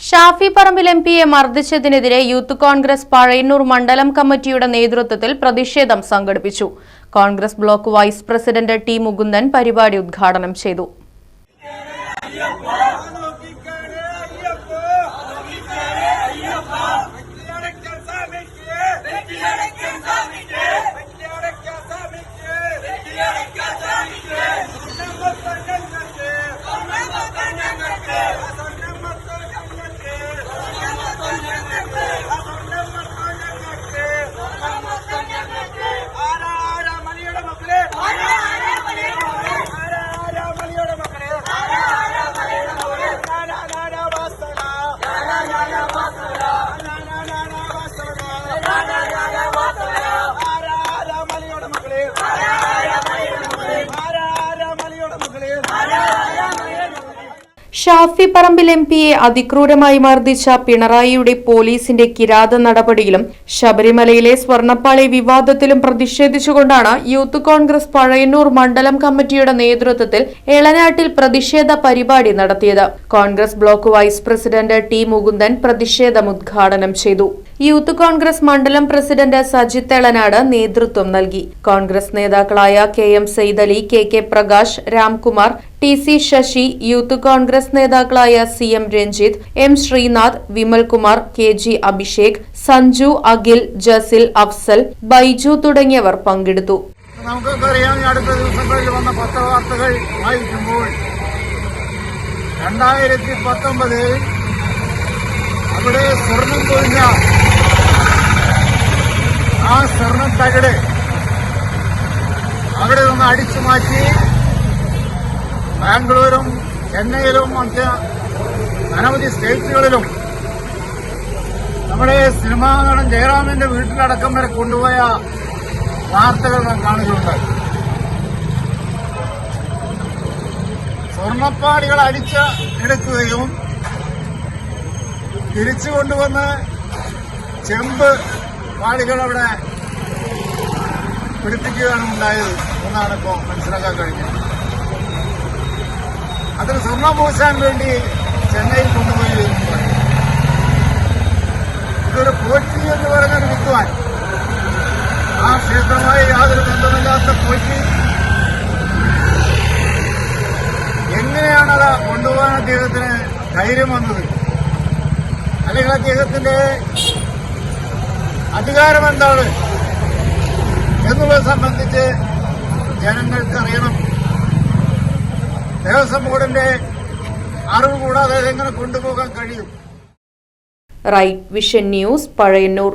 Shafi Parambil M പിയെ മർദ്ദിച്ചതിനെതിരെ youth Congress Pazhayannur മണ്ഡലം കമ്മിറ്റിയുടെ നേതൃത്വത്തിൽ പ്രതിഷേധം സംഘടിപ്പിച്ചു. Congress block vice president T Mukundan പരിപാടി ഉദ്ഘാടനം ചെയ്തു. ഷാഫി പറമ്പിൽ എം പിയെ അതിക്രൂരമായി മർദ്ദിച്ച പിണറായിയുടെ പോലീസിന്റെ കിരാത നടപടിയിലും ശബരിമലയിലെ സ്വർണപ്പാളി വിവാദത്തിലും പ്രതിഷേധിച്ചുകൊണ്ടാണ് യൂത്ത് കോൺഗ്രസ് പഴയന്നൂർ മണ്ഡലം കമ്മിറ്റിയുടെ നേതൃത്വത്തിൽ എളനാട്ടിൽ പ്രതിഷേധ പരിപാടി നടത്തിയത്. Congress block vice president T Mukundan പ്രതിഷേധം ഉദ്ഘാടനം ചെയ്തു. യൂത്ത് കോൺഗ്രസ് മണ്ഡലം പ്രസിഡന്റ് സജിത് എളനാട് നേതൃത്വം നൽകി. കോൺഗ്രസ് നേതാക്കളായ K M Saithali K K Prakash Ramkumar T C Sasi youth Congress നേതാക്കളായ C M Ranjith M Sreenath Vimalkumar K G Abhishek Sanju Akhil Jasil Afsal Baiju തുടങ്ങിയവർ പങ്കെടുത്തു. നമുക്കറിയാം അടുത്ത ദിവസങ്ങളിൽ വന്ന പത്രവാർത്തകൾ വായിക്കുമ്പോൾ രണ്ടായിരത്തി പത്തൊമ്പതിൽ അവിടെ സ്വർണം പൊഴിഞ്ഞ ആ സ്വർണം തകിട്. അവിടെ നിന്ന് അടിച്ചു മാറ്റി ബാംഗ്ലൂരും ചെന്നൈയിലും മറ്റ് അനവധി സ്റ്റേറ്റുകളിലും നമ്മുടെ സിനിമാ നടൻ ജയറാമിന്റെ വീട്ടിലടക്കം വരെ കൊണ്ടുപോയ വാർത്തകൾ നാം കാണുകയുണ്ട് സ്വർണപ്പാടികൾ അടിച്ച് എടുക്കുകയും തിരിച്ചു കൊണ്ടുവന്ന് ചെമ്പ് പാടികൾ അവിടെ പിടിപ്പിക്കുകയാണ് ഉണ്ടായത് എന്നാണ് ഇപ്പോൾ മനസ്സിലാക്കാൻ കഴിഞ്ഞത്. അതിന് സ്വർണം പൂശാൻ വേണ്ടി ചെന്നൈയിൽ കൊണ്ടുപോയി ഇതൊരു പോറ്റി എന്ന് പറഞ്ഞൊരു വിദ്വാൻ ആ ക്ഷേത്രമായി യാതൊരു ബന്ധമില്ലാത്ത പോറ്റി. എങ്ങനെയാണത് കൊണ്ടുപോകാൻ അദ്ദേഹത്തിന് ധൈര്യം വന്നത്? അല്ലെങ്കിൽ അദ്ദേഹത്തിന്റെ അധികാരം എന്താണ്? എന്നുള്ളത് സംബന്ധിച്ച് ജനങ്ങൾക്ക് അറിയണം ദേവസ്വം ബോർഡിന്റെ അറിവ് കൂടാതെ എങ്ങനെ കൊണ്ടുപോകാൻ കഴിയും? Right vision news Pazhayannur.